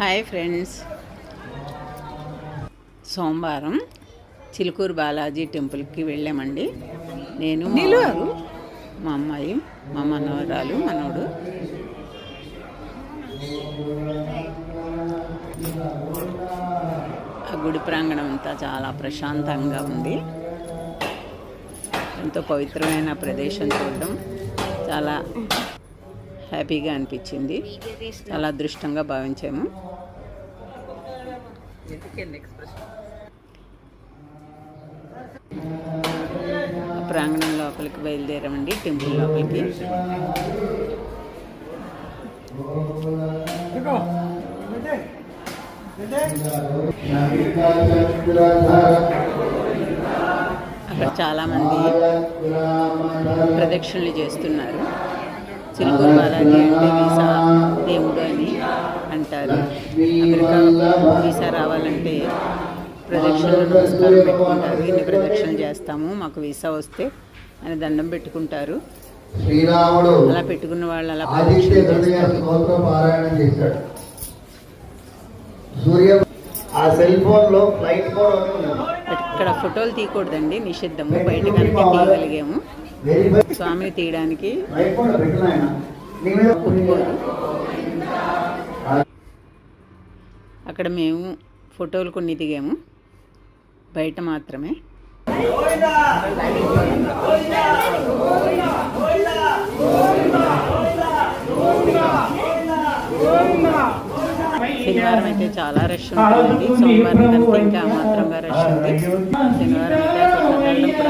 Hi friends సోమవారం చిలుకూరు బాలాజీ టెంపుల్కి వెళ్ళామండి. నేను వారు, మా అమ్మాయి మా మనవరాలు మనోడు ఆ గుడి ప్రాంగణం అంతా చాలా ప్రశాంతంగా ఉంది. ఎంతో పవిత్రమైన ప్రదేశం చూడడం చాలా హ్యాపీగా అనిపించింది. చాలా అదృష్టంగా భావించాము. ప్రాంగణం లోపలికి బయలుదేరామండి టెంపుల్ లోపలికి. అక్కడ చాలామంది ప్రదక్షిణలు చేస్తున్నారు. బాలాజీ అంటే వీసా దేవుడు అని అంటారు. అమెరికా వీసా రావాలంటే ప్రదక్షిణలు నమస్కారం పెట్టుకుంటారు. ఇన్ని ప్రదక్షిణలు చేస్తాము మాకు వీసా వస్తే అని దండం పెట్టుకుంటారు. శ్రీరాముడు అలా పెట్టుకున్న వాళ్ళు అలా పారాయణం చేశాడు. సూర్య ఆ సెల్ ఫోన్లో ఫ్లైట్ మోడ్ ఇక్కడ ఫోటోలు తీయకూడదండి నిషిద్ధము. బయట కనుక తీయగలిగాము. స్వామిని తీయడానికి. అక్కడ మేము ఫోటోలు కొన్ని దిగాము. బయట మాత్రమే. శనివారం అయితే చాలా రష్ ఉంటుందండి సోమవారం కనుక ఇంకా మాత్రంగా రష్ ఉంది. శనివారం అయితే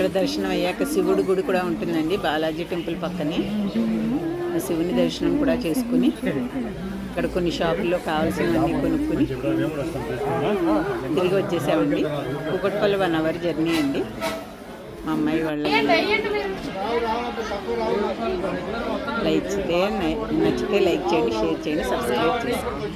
ఇక్కడ దర్శనం అయ్యాక శివుడి గుడి కూడా ఉంటుందండి బాలాజీ టెంపుల్ పక్కనే. శివుని దర్శనం కూడా చేసుకుని ఇక్కడ కొన్ని షాపుల్లో కావాల్సినవన్నీ కొనుక్కుని తిరిగి వచ్చేసామండి. కుకట్పల్లి వన్ అవర్ జర్నీ అండి. మా అమ్మాయి వాళ్ళ లైక్ నచ్చితే నచ్చితే లైక్ చేయండి షేర్ చేయండి సబ్స్క్రైబ్ చేసుకోండి.